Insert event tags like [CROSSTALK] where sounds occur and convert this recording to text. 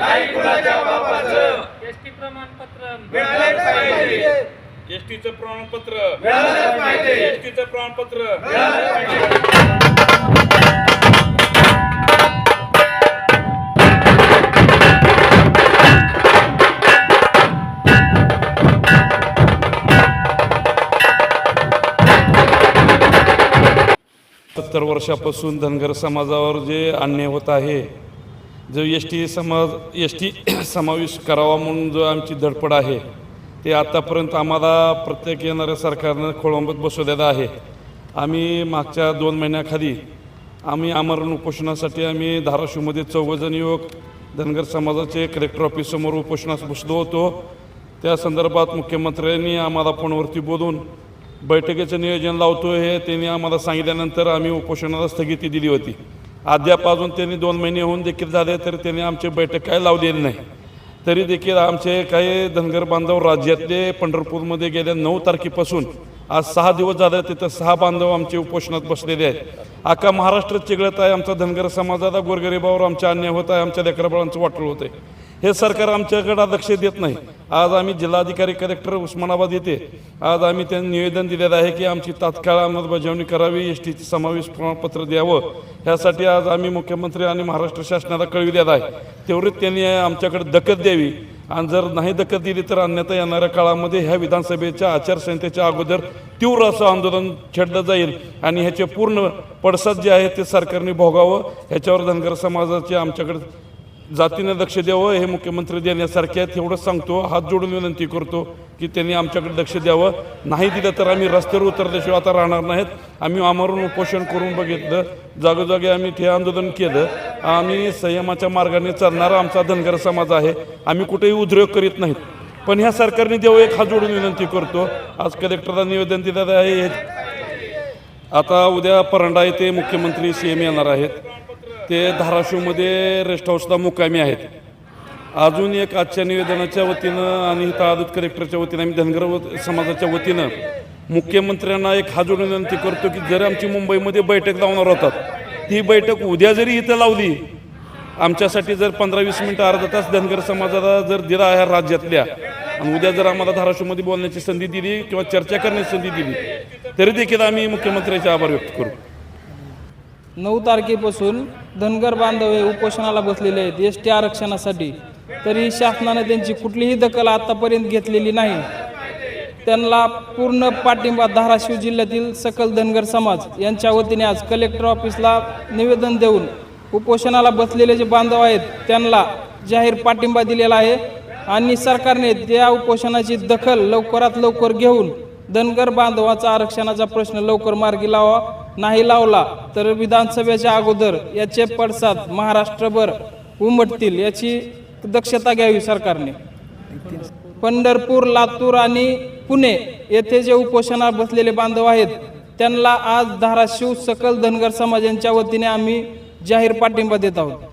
नाही कुणाच्या बापाचं. एसटी प्रमाणपत्र मिळालंच पाहिजे. एसटीचं प्रमाणपत्र. मिळालंच पाहिजे. एसटीचं प्रमाणपत्र. मिळालंच पाहिजे. सत्तर वर्षापासून धनगर समाजावर जे अन्याय होत आहे जो एस टी समाज एस टी [COUGHS] समावेश करावा म्हणून जो आमची धडपड आहे ते आत्तापर्यंत आम्हाला प्रत्येक येणाऱ्या सरकारनं खोळंबत बसवलेलं आहे. आम्ही मागच्या दोन महिन्याखाली आम्ही आमरण उपोषणासाठी आम्ही धाराशिवमध्ये चौघजण युवक धनगर समाजाचे कलेक्टर ऑफिससमोर उपोषणास बसलो होतो. त्या संदर्भात मुख्यमंत्र्यांनी आम्हाला फोनवरती बोलून बैठकीचं नियोजन लावतो हे त्यांनी आम्हाला सांगितल्यानंतर आम्ही उपोषणाला स्थगिती दिली होती. अद्याप अजून त्यांनी दोन महिने होऊन देखील झाले तरी त्यांनी आमची बैठक काय लावलेली नाही. तरी देखील आमचे काही धनगर बांधव राज्यातले पंढरपूरमध्ये गेल्या नऊ तारखेपासून. आज सहा दिवस झाले तिथं सहा बांधव आमचे उपोषणात बसलेले आहेत. अख्खा महाराष्ट्र चिघळत आहे. आमचा धनगर समाजाला गोरगरिबावर आमचा अन्याय होत आहे. आमच्या लेकराबाळांचं वाटलं होतं आहे हे सरकार आमच्याकडे लक्ष देत नाही. आज आम्ही जिल्हाधिकारी कलेक्टर उस्मानाबाद येथे आज आम्ही त्यांना निवेदन दिलेलं आहे की आमची तात्काळ अंमलबजावणी करावी एस टीचे समावेश प्रमाणपत्र द्यावं. ह्यासाठी आज आम्ही मुख्यमंत्री आणि महाराष्ट्र शासनाला कळविलेलं आहे. तेवढीच त्यांनी आमच्याकडे दखल द्यावी. आणि जर नाही दखल दिली तर अन्यथा येणाऱ्या काळामध्ये ह्या विधानसभेच्या आचारसंहितेच्या अगोदर तीव्र असं आंदोलन छेडलं जाईल. आणि ह्याचे पूर्ण पडसाद जे आहे ते सरकारने भोगावं. ह्याच्यावर धनगर समाजाचे आमच्याकडे जातीनं लक्ष द्यावं हे मुख्यमंत्री देण्यासारखे आहेत एवढंच सांगतो. हात जोडून विनंती करतो की त्यांनी आमच्याकडे लक्ष द्यावं. नाही दिलं तर आम्ही रस्त्यावर उतरल्याशिवाय आता राहणार नाहीत. आम्ही आमरून उपोषण करून बघितलं. जागोजागी आम्ही ते आंदोलन केलं. आम्ही संयमाच्या मार्गाने चालणारा आमचा धनगर समाज आहे. आम्ही कुठेही उद्योग करीत नाहीत. पण ह्या सरकारने देवं एक हात जोडून विनंती करतो. आज कलेक्टरला निवेदन दिलेलं आहे. आता उद्या परंडा येथे मुख्यमंत्री सी एम येणार आहेत. ते धाराशिवमध्ये रेस्ट हाऊसला मुकामी आहेत. अजून एक आजच्या निवेदनाच्या वतीनं आणि इथं कलेक्टरच्या वतीनं आम्ही धनगर व- समाजाच्या वतीनं मुख्यमंत्र्यांना एक हा विनंती करतो की जर आमची मुंबईमध्ये बैठक लावणार होतात ती बैठक उद्या जरी इथं लावली आमच्यासाठी जर पंधरा वीस मिनटं अर्धा तास धनगर समाजाला जर दिला ह्या राज्यातल्या आणि उद्या जर आम्हाला धाराशिवमध्ये बोलण्याची संधी दिली किंवा चर्चा करण्याची संधी दिली तरी देखील आम्ही मुख्यमंत्र्यांचे आभार व्यक्त करू. नऊ तारखेपासून धनगर बांधव हे उपोषणाला बसलेले आहेत. एस टी आरक्षणासाठी. तरी शासनाने त्यांची कुठलीही दखल आतापर्यंत घेतलेली नाही. त्यांना पूर्ण पाठिंबा धाराशिव जिल्ह्यातील सकल धनगर समाज यांच्या वतीने आज कलेक्टर ऑफिसला निवेदन देऊन उपोषणाला बसलेले जे बांधव आहेत त्यांना जाहीर पाठिंबा दिलेला आहे. आणि सरकारने त्या उपोषणाची दखल लवकरात लवकर घेऊन धनगर बांधवाचा आरक्षणाचा प्रश्न लवकर मार्गी लावा नाही लावला तर विधानसभेच्या अगोदर याचे पडसाद महाराष्ट्रभर उमटतील याची दक्षता घ्यावी सरकारने. पंढरपूर लातूर आणि पुणे येथे जे उपोषणात बसलेले बांधव आहेत त्यांना आज धाराशिव सकल धनगर समाजांच्या वतीने आम्ही जाहीर पाठिंबा देत आहोत.